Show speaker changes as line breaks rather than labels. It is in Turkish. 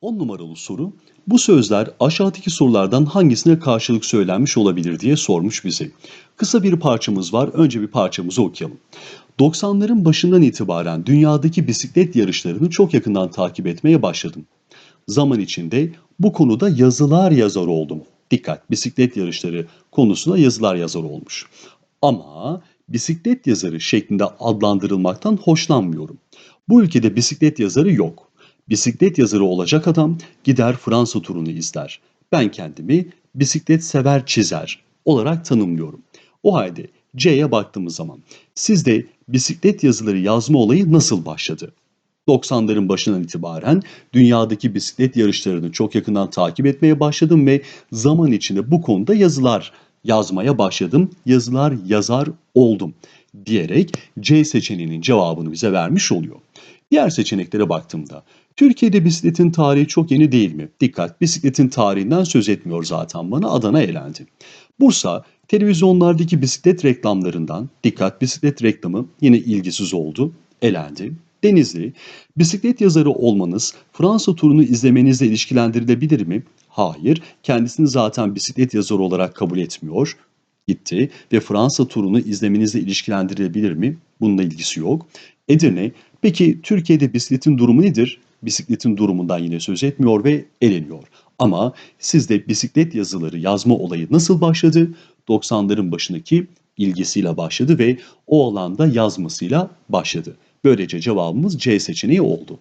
10 numaralı soru. Bu sözler aşağıdaki sorulardan hangisine karşılık söylenmiş olabilir diye sormuş bize. Kısa bir parçamız var. Önce bir parçamızı okuyalım. 90'ların başından itibaren dünyadaki bisiklet yarışlarını çok yakından takip etmeye başladım. Zaman içinde bu konuda yazılar yazar oldum. Dikkat, bisiklet yarışları konusuna yazılar yazar olmuş. Ama bisiklet yazarı şeklinde adlandırılmaktan hoşlanmıyorum. Bu ülkede bisiklet yazarı yok. Bisiklet yazarı olacak adam gider Fransa turunu izler. Ben kendimi bisiklet sever çizer olarak tanımlıyorum. O halde C'ye baktığımız zaman sizde bisiklet yazıları yazma olayı nasıl başladı? 90'ların başından itibaren dünyadaki bisiklet yarışlarını çok yakından takip etmeye başladım ve zaman içinde bu konuda yazılar yazmaya başladım. Yazılar yazar oldum diyerek C seçeneğinin cevabını bize vermiş oluyor. Diğer seçeneklere baktığımda Türkiye'de bisikletin tarihi çok yeni değil mi? Dikkat bisikletin tarihinden söz etmiyor zaten bana Adana elendi. Bursa televizyonlardaki bisiklet reklamlarından dikkat bisiklet reklamı yine ilgisiz oldu elendi. Denizli, bisiklet yazarı olmanız Fransa turunu izlemenizle ilişkilendirilebilir mi? Hayır, kendisini zaten bisiklet yazarı olarak kabul etmiyor. Gitti ve Fransa turunu izlemenizle ilişkilendirilebilir mi? Bununla ilgisi yok. Edirne, peki Türkiye'de bisikletin durumu nedir? Bisikletin durumundan yine söz etmiyor ve eleniyor. Ama sizde bisiklet yazıları yazma olayı nasıl başladı? 90'ların başındaki ilgisiyle başladı ve o alanda yazmasıyla başladı. Böylece cevabımız C seçeneği oldu.